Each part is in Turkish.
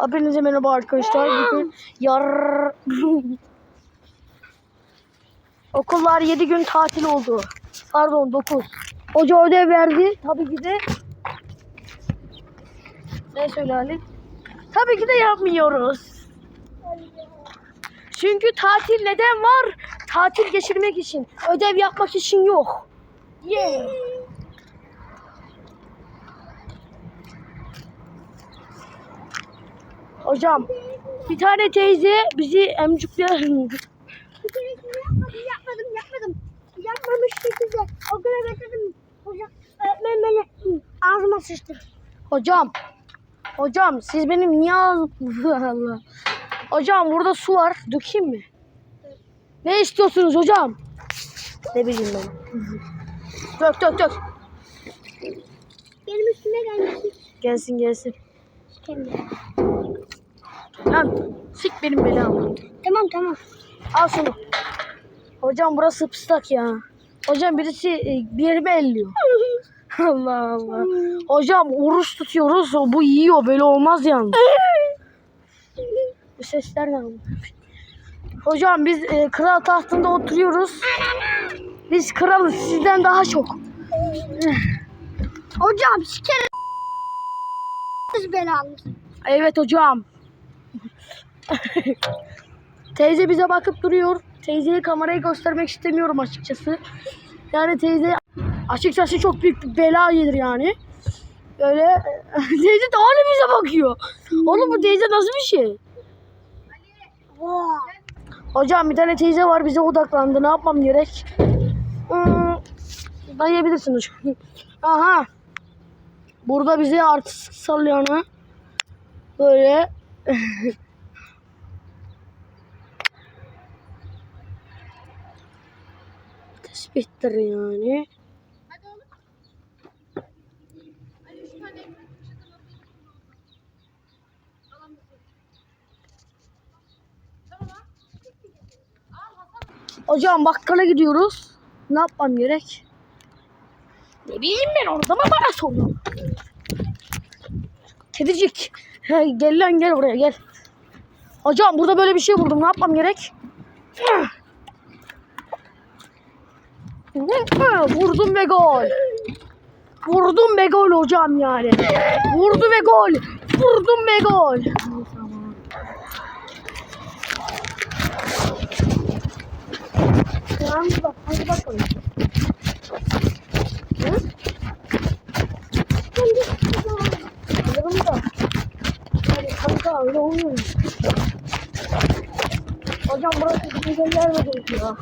Hepinize merhaba arkadaşlar. Bugün yar... Okullar 7 gün tatil oldu. Pardon 9. Hoca ödev verdi. Tabii ki de... Ne söyle Ali? Tabii ki de yapmıyoruz. Çünkü tatil neden var? Tatil geçirmek için. Ödev yapmak için yok. Yeah. Hocam bir tane teyze bizi emcükle Bir keresinde yapmadım, yapmadım, yapmadım. Yapmamış şekilde okula getirdim. Hocam, öğretmen beni ağzıma sıçtı. Hocam Hocam siz benim niye ağzım Allah. Hocam burada su var. Dökeyim mi? Ne istiyorsunuz hocam? Ne bileyim ben. Dök dök dök. Benim üstüme gelmiş. Gelsin gelsin. Kendi. Lan sik benim belamı. Tamam tamam. Al şunu. Hocam burası pıstak ya. Hocam birisi e, bir yerime elliyor. Allah Allah. Hocam oruç tutuyoruz. o Bu yiyor. Böyle olmaz yalnız. Bu sesler ne? Hocam biz e, kral tahtında oturuyoruz. Biz kralız. Sizden daha çok. Hocam. Siz belanız. Evet hocam. teyze bize bakıp duruyor. Teyzeye kamerayı göstermek istemiyorum açıkçası. Yani teyze açıkçası çok büyük bir bela yedir yani. Böyle teyze de hala bize bakıyor. Oğlum bu teyze nasıl bir şey? Hocam bir tane teyze var bize odaklandı. Ne yapmam gerek? Hmm, dayayabilirsin. Aha. Burada bize artistik sallayana böyle tespittir yani. Hocam bakkala gidiyoruz. Ne yapmam gerek? Ne bileyim ben orada mı bana sorun? Kedicik. He, gel lan gel buraya gel. Hocam burada böyle bir şey buldum. Ne yapmam gerek? Vurdum ve gol. Vurdum ve gol hocam yani. Vurdu ve gol. Vurdum ve gol. Tamam. Tamam bak hadi bakalım. Hı? Alırım da. Hadi kanka öyle olmuyor. Hocam burası mi gerekiyor?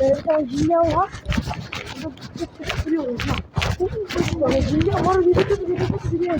Böyle bir tane cilyan var. Burada tık tık tık duruyor hocam. Yani cilyan var bir de bir de bir de bir de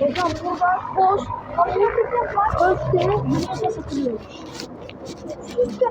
Ne O que eu. Você não essa criança. Fica.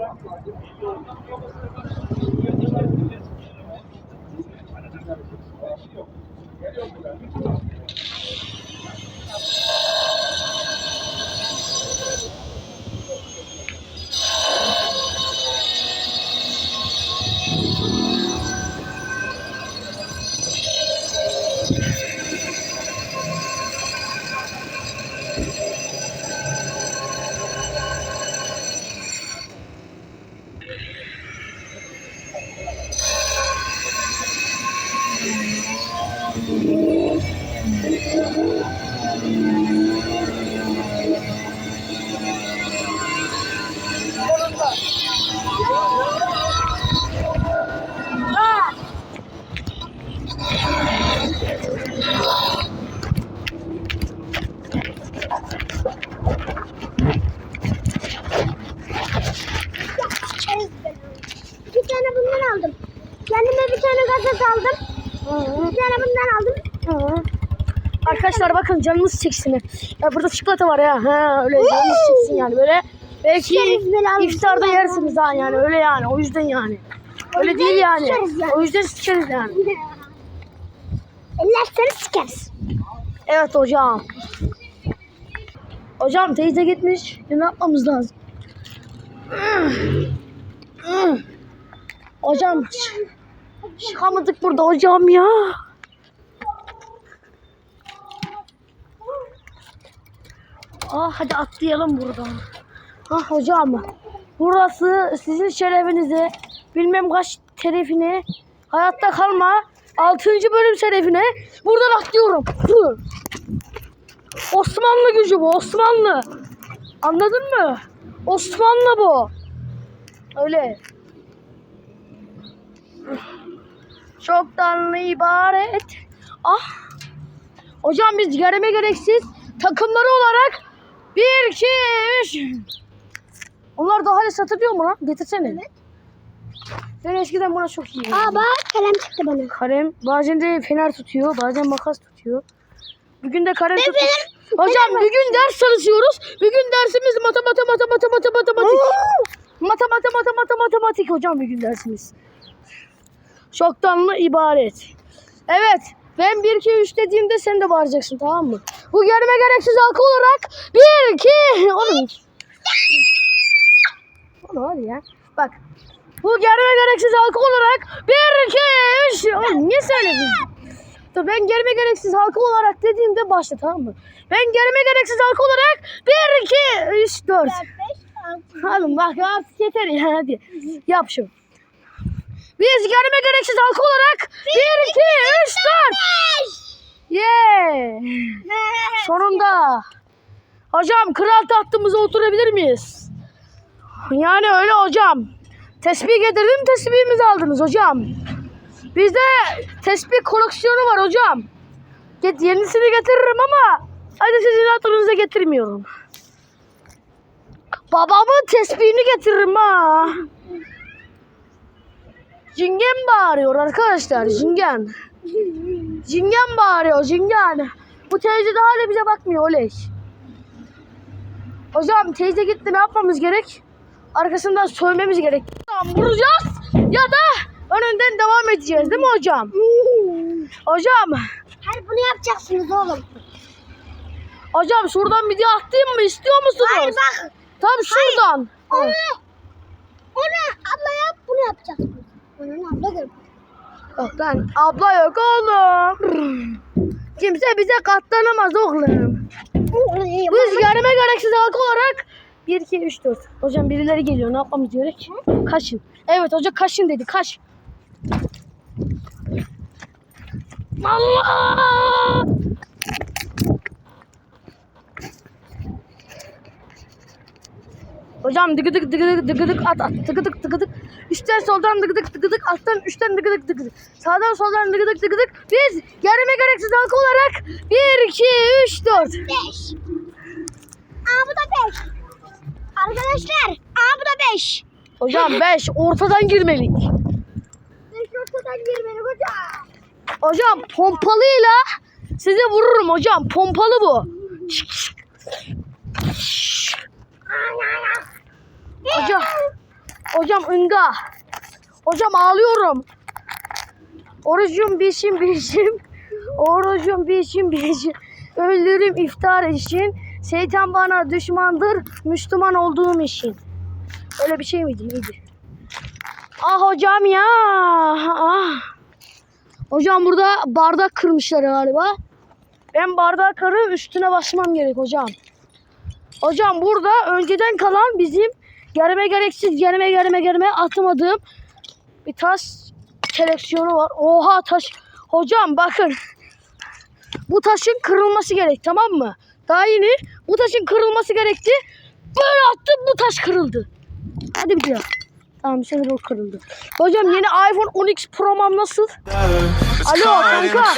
Mu? Çerez Arkadaşlar bakın canınız çeksin. Ya burada çikolata var ya. Ha öyle canınız çeksin yani böyle. Belki iftarda yersiniz ha yani öyle yani o yüzden yani. Öyle değil yani. O yüzden sikeriz yani. Eller seni sikeriz. Evet hocam. Hocam teyze gitmiş. Ne yapmamız lazım? hocam çıkamadık burada hocam ya. Ah hadi atlayalım buradan. Ah hocam. Burası sizin şerefinize bilmem kaç terefine hayatta kalma 6. bölüm şerefine buradan atlıyorum. Hı. Osmanlı gücü bu Osmanlı. Anladın mı? Osmanlı bu. Öyle. Çoktan ibaret. Ah. Hocam biz gereme gereksiz takımları olarak 1 2 3 Onlar da hala satılıyor mu lan? Getirsene. Evet. Ben eskiden buna çok iyiydim. Aa bak kalem çıktı bana. Kalem bazen de fener tutuyor, bazen makas tutuyor. Bugün de kalem fener- Hocam bugün ders çalışıyoruz. Bugün dersimiz matematik matematik matematik matematik. Matematik matematik matematik hocam bugün dersimiz. Şoktanlı ibaret. Evet. Ben 1 2 3 dediğimde sen de bağıracaksın tamam mı? Bu germe gereksiz halka olarak 1 2 oğlum. Oğlum hadi ya. Bak. Bu germe gereksiz halka olarak 1 2 3 Oğlum niye söyledin? Dur ben germe gereksiz halka olarak dediğimde başla tamam mı? Ben germe gereksiz halka olarak 1 2 3 4 Oğlum bak artık yeter ya hadi. Yap şu. Biz germe gereksiz halka olarak 1 2 3 4 Yeah. Sonunda. Hocam kral tahtımıza oturabilir miyiz? Yani öyle hocam. Tesbih getirdim tesbihimizi aldınız hocam. Bizde tesbih koleksiyonu var hocam. Get yenisini getiririm ama hadi sizin hatırınıza getirmiyorum. Babamın tesbihini getiririm ha. Cingen bağırıyor arkadaşlar cingen. Cingen bağırıyor cingen. Bu teyze de hala bize bakmıyor oley. Hocam teyze gitti ne yapmamız gerek? Arkasından sövmemiz gerek. Tamam vuracağız ya da önünden devam edeceğiz değil mi hocam? Hocam, Hayır bunu yapacaksınız oğlum. hocam şuradan bir daha atlayayım mı istiyor musunuz? Hayır bak. Tam şuradan. Onu, onu abla yap bunu yapacaksınız. Onun abla gör. Yok lan abla yok oğlum. Kimse bize katlanamaz oğlum. Biz gerime gereksiz halk olarak 1, 2, 3, 4. Hocam birileri geliyor. Ne yapmamız gerek? Kaşın. Evet hoca kaşın dedi. Kaş. Allah! Hocam dıgıdık dıgıdık dıgıdık at at dıgıdık dıgıdık üstten soldan dıgıdık dıgıdık alttan üstten dıgıdık dıgıdık sağdan soldan dıgıdık dıgıdık biz gerime gereksiz halk olarak 1 2 3 4 Beş. Aa bu da beş. Arkadaşlar aa bu da beş. Hocam 5 ortadan girmelik. Beş ortadan girmeli hocam. Hocam pompalıyla Size vururum hocam. Pompalı bu. Hocam. Hocam ınga. Hocam ağlıyorum. Orucum bişim bişim. Orucum bişim bişim. Öldürüm iftar için. Şeytan bana düşmandır. Müslüman olduğum için. Öyle bir şey miydi? Neydi? Ah hocam ya. Ah. Hocam burada bardak kırmışlar galiba. Ben bardağı kırıp üstüne basmam gerek hocam. Hocam burada önceden kalan bizim Germe gereksiz germe germe germe atmadığım bir taş seleksiyonu var. Oha taş. Hocam bakın. Bu taşın kırılması gerek tamam mı? Daha yeni bu taşın kırılması gerekti. Böyle attım bu taş kırıldı. Hadi bir daha. Tamam bir sefer o kırıldı. Hocam yeni iPhone 10X Pro'm nasıl? Alo kanka.